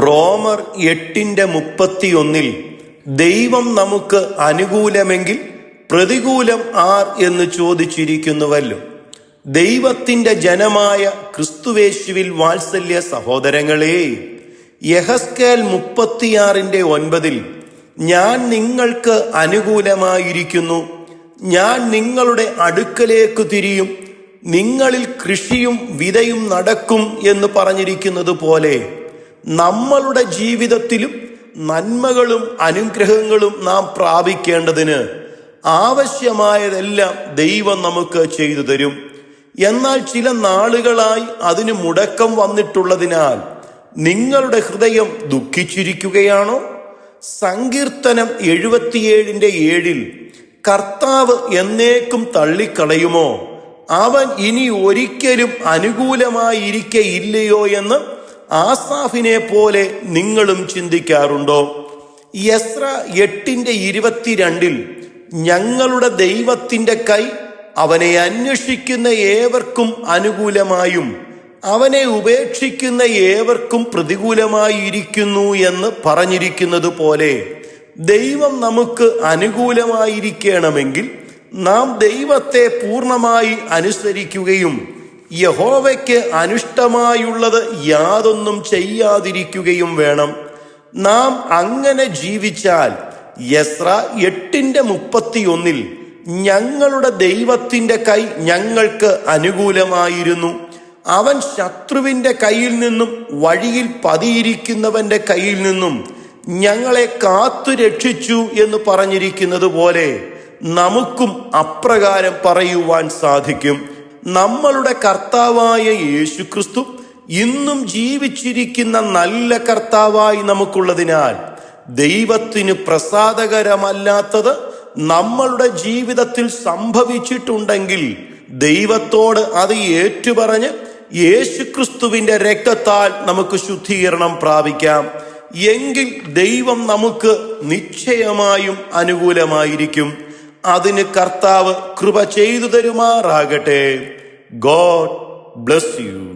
റോമർ എട്ടിന്റെ മുപ്പത്തിയൊന്നിൽ ദൈവം നമുക്ക് അനുകൂലമെങ്കിൽ പ്രതികൂലം ആർ എന്ന് ചോദിച്ചിരിക്കുന്നുവല്ലോ. ദൈവത്തിന്റെ ജനമായ ക്രിസ്തുവേശുവിൽ വാത്സല്യ സഹോദരങ്ങളെ യഹസ്കേൽ മുപ്പത്തിയാറിന്റെ ഒൻപതിൽ ഞാൻ നിങ്ങൾക്ക് അനുകൂലമായിരിക്കുന്നു. ഞാൻ നിങ്ങളുടെ അടുക്കലേക്ക് തിരിയും. നിങ്ങളിൽ കൃഷിയും വിതയും നടക്കും എന്ന് പറഞ്ഞിരിക്കുന്നത് പോലെ നമ്മളുടെ ജീവിതത്തിലും നന്മകളും അനുഗ്രഹങ്ങളും നാം പ്രാപിക്കേണ്ടതിന് ആവശ്യമായതെല്ലാം ദൈവം നമുക്ക് ചെയ്തു തരും. എന്നാൽ ചില നാളുകളായി അതിന് മുടക്കം വന്നിട്ടുള്ളതിനാൽ നിങ്ങളുടെ ഹൃദയം ദുഃഖിച്ചിരിക്കുകയാണോ? സങ്കീർത്തനം എഴുപത്തിയേഴിന്റെ ഏഴിൽ കർത്താവ് എന്നേക്കും തള്ളിക്കളയുമോ? അവൻ ഇനി ഒരിക്കലും അനുകൂലമായിരിക്കയില്ലയോ എന്ന് ആസാഫിനെ പോലെ നിങ്ങളും ചിന്തിക്കാറുണ്ടോ? യസ്ര എട്ടിന്റെ ഇരുപത്തിരണ്ടിൽ ഞങ്ങളുടെ ദൈവത്തിന്റെ കൈ അവനെ അന്വേഷിക്കുന്ന ഏവർക്കും അനുകൂലമായും അവനെ ഉപേക്ഷിക്കുന്ന ഏവർക്കും പ്രതികൂലമായിരിക്കുന്നു എന്ന് പറഞ്ഞിരിക്കുന്നത് പോലെ ദൈവം നമുക്ക് അനുകൂലമായിരിക്കണമെങ്കിൽ നാം ദൈവത്തെ പൂർണമായി അനുസരിക്കുകയും യഹോവയ്ക്ക് അനിഷ്ടമായുള്ളത് യാതൊന്നും ചെയ്യാതിരിക്കുകയും വേണം. നാം അങ്ങനെ ജീവിച്ചാൽ യസ്ര എട്ടിന്റെ മുപ്പത്തിയൊന്നിൽ ഞങ്ങളുടെ ദൈവത്തിന്റെ കൈ ഞങ്ങൾക്ക് അനുകൂലമായിരുന്നു. അവൻ ശത്രുവിന്റെ കയ്യിൽ നിന്നും വഴിയിൽ പതിയിരിക്കുന്നവന്റെ കയ്യിൽ നിന്നും ഞങ്ങളെ കാത്തു രക്ഷിച്ചു എന്ന് പറഞ്ഞിരിക്കുന്നത് പോലെ നമുക്കും അപ്രകാരം പറയുവാൻ സാധിക്കും. നമ്മളുടെ കർത്താവായ യേശുക്രിസ്തു ഇന്നും ജീവിച്ചിരിക്കുന്ന നല്ല കർത്താവായി നമുക്കുള്ളതിനാൽ ദൈവത്തിന് പ്രസാദകരമല്ലാത്തത് നമ്മളുടെ ജീവിതത്തിൽ സംഭവിച്ചിട്ടുണ്ടെങ്കിൽ ദൈവത്തോട് അത് ഏറ്റുപറഞ്ഞ് യേശുക്രിസ്തുവിന്റെ രക്തത്താൽ നമുക്ക് ശുദ്ധീകരണം പ്രാപിക്കാം. എങ്കിൽ ദൈവം നമുക്ക് നിശ്ചയമായും അനുകൂലമായിരിക്കും. അതിന് കർത്താവ് കൃപ ചെയ്തു തരുമാറാകട്ടെ. God bless you.